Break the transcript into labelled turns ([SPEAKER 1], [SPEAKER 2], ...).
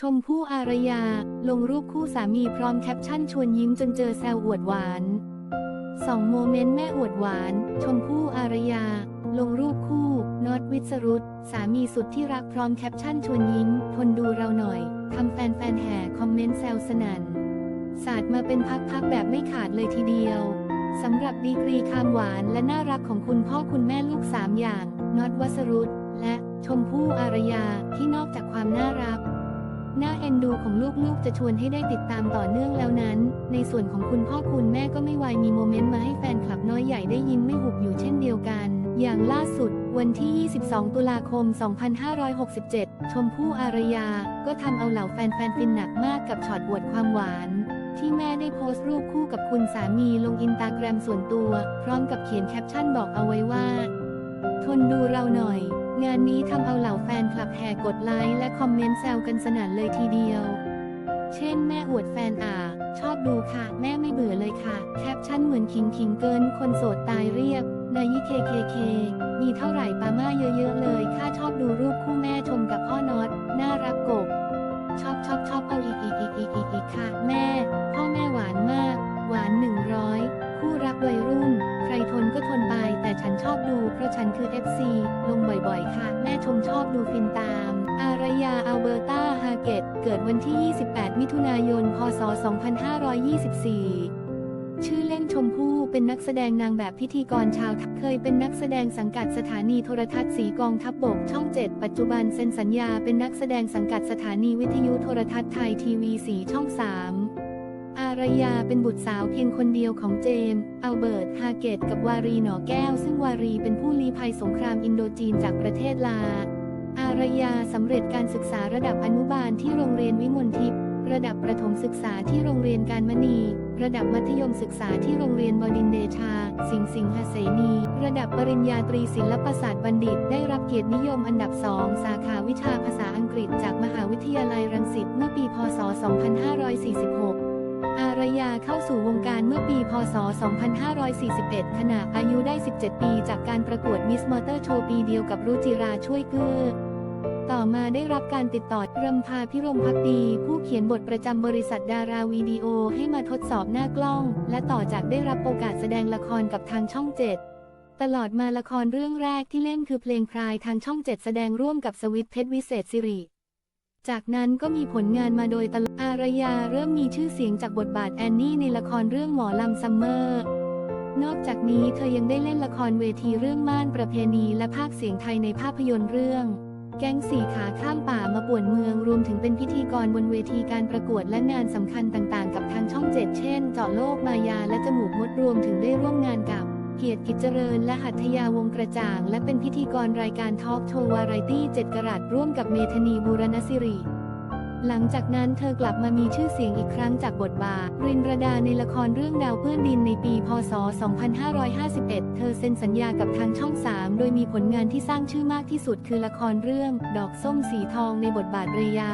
[SPEAKER 1] ชมพู่อารยา ลงรูปคู่สามีพร้อมแคปชั่นชวนยิ้มจนเจอแซวอวดหวานสองโมเมนต์แม่อวดหวาน ชมพู่อารยา ลงรูปคู่น็อตวิศรุตสามีสุดที่รักพร้อมแคปชั่นชวนยิ้ม ทนดูเราหน่อยทำแฟนๆแห่คอมเมนต์แซวสนัน่นสาดมาเป็นพักๆแบบไม่ขาดเลยทีเดียวสำหรับดีกรีความหวานและน่ารักของคุณพ่อคุณแม่ลูกสามอย่างน็อตวัสรุตและชมพู่อารยาที่นอกจากความน่ารัก น่าเอ็นดูของลูกๆ จะชวนให้ได้ติดตามต่อเนื่องแล้วนั้น ในส่วนของคุณพ่อคุณแม่ก็ไม่วายมีโมเมนต์มาให้แฟนคลับน้อยใหญ่ได้ยินไม่หุบอยู่เช่นเดียวกัน อย่างล่าสุด วันที่ 22 ตุลาคม 2567 ชมพู่อารยา ก็ทำเอาเหล่าแฟนๆฟินหนักมากกับช็อตอวดความหวานที่แม่ได้โพสต์รูปคู่กับคุณสามีลงอินตาแกรมส่วนตัว พร้อมกับเขียนแคปชั่นบอกเอาไว้ว่า ทนดูเราหน่อย งานนี้ทำเอาเหล่าแฟนคลับแห่กดไลค์และคอมเมนต์แซวกันสนั่นเลยทีเดียว เช่นแม่อวดแฟนอ่า ชอบดูค่ะ แม่ไม่เบื่อเลยค่ะ แคปชั่นเหมือนคิงคิงเกิน คนโสดตายเรียบนายิเคเคเคมีเท่าไหร่ปาม่าเยอะๆเลย ข้าชอบดูรูปคู่แม่ชมกับ ดูเพราะฉันคือ FC ลงบ่อยๆ ค่ะ แม่ชมชอบดูฟินตาม อารยาอัลเบอร์ตาฮาเกต เกิดวันที่ 28 มิถุนายน พศ 2524ชื่อเล่นชมพู่เป็นนักแสดงนางแบบพิธีกรชาวไทยเคยเป็นนักแสดงสังกัดสถานีโทรทัศน์สีกองทัพบบกช่อง 7 ปัจจุบันเซ็นสัญญาเป็นนักแสดงสังกัดสถานีวิทยุโทรทัศน์ไทยทีวีสีช่อง 3 อารยาเป็นบุตรสาวเพียงคนเดียวของเจมส์อัลเบิร์ต ฮาเกต กับวารีหนอแก้ว ซึ่งวารีเป็นผู้ลี้ภัยสงครามอินโดจีนจากประเทศลาอารยาสำเร็จการศึกษาระดับอนุบาลที่โรงเรียนวิมลทิพย์ ระดับประถมศึกษาที่โรงเรียนการมณี ระดับมัธยมศึกษาที่โรงเรียนบดินทร์เดชา สิงห์สิงหเสนี ระดับปริญญาตรีศิลปศาสตร์บัณฑิต ได้รับเกียรตินิยมอันดับสองสาขาวิชาภาษาอังกฤษจากมหาวิทยาลัยรังสิตเมื่อปี พศ 2546 ยาเข้าสู่วงการเมื่อปี พศ 2541 ขณะอายุได้ 17 ปีจากการประกวดมิสมอเตอร์โชว์ปีเดียวกับรุจิราช่วยเกื้อต่อมาได้รับการติดต่อรำพาพิรมพักดี ผู้เขียนบทประจำบริษัทดาราวิดีโอให้มาทดสอบหน้ากล้อง และต่อจากได้รับโอกาสแสดงละครกับทางช่องเจ็ดตลอดมาละครเรื่องแรกที่เล่นคือเพลงพรายทางช่องเจ็ดแสดงร่วมกับสวิตเพชรวิเศษสิริ จากนั้นก็มีผลงานมาโดยตลอด อารยาเริ่มมีชื่อเสียงจากบทบาทแอนนี่ในละครเรื่องหมอลำซัมเมอร์ นอกจากนี้เธอยังได้เล่นละครเวทีเรื่องม่านประเพณีและภาคเสียงไทยในภาพยนตร์เรื่อง แก๊งสี่ขาข้ามป่ามาป่วนเมืองรวมถึงเป็นพิธีกรบนเวทีการประกวดและงานสำคัญต่างๆ กับทางช่องเจ็ดเช่น เจาะโลกมายาและจมูกมดรวมถึงได้ร่วมงานกับ เกียรติกิจเจริญ และหัตถยาวงกระจ่าง และเป็นพิธีกรรายการทอล์กโชว์วาไรตี้เจ็ดกรัตร่วมกับเมธนีบูรณสิริ หลังจากนั้นเธอกลับมามีชื่อเสียงอีกครั้งจากบทบาท รินระดาในละครเรื่องดาวเปื้อนดินในปี พศ 2551 เธอเซ็นสัญญากับทางช่อง 3 โดยมีผลงานที่สร้างชื่อมากที่สุดคือละครเรื่อง ดอกส้มสีทองในบทบาทเรยา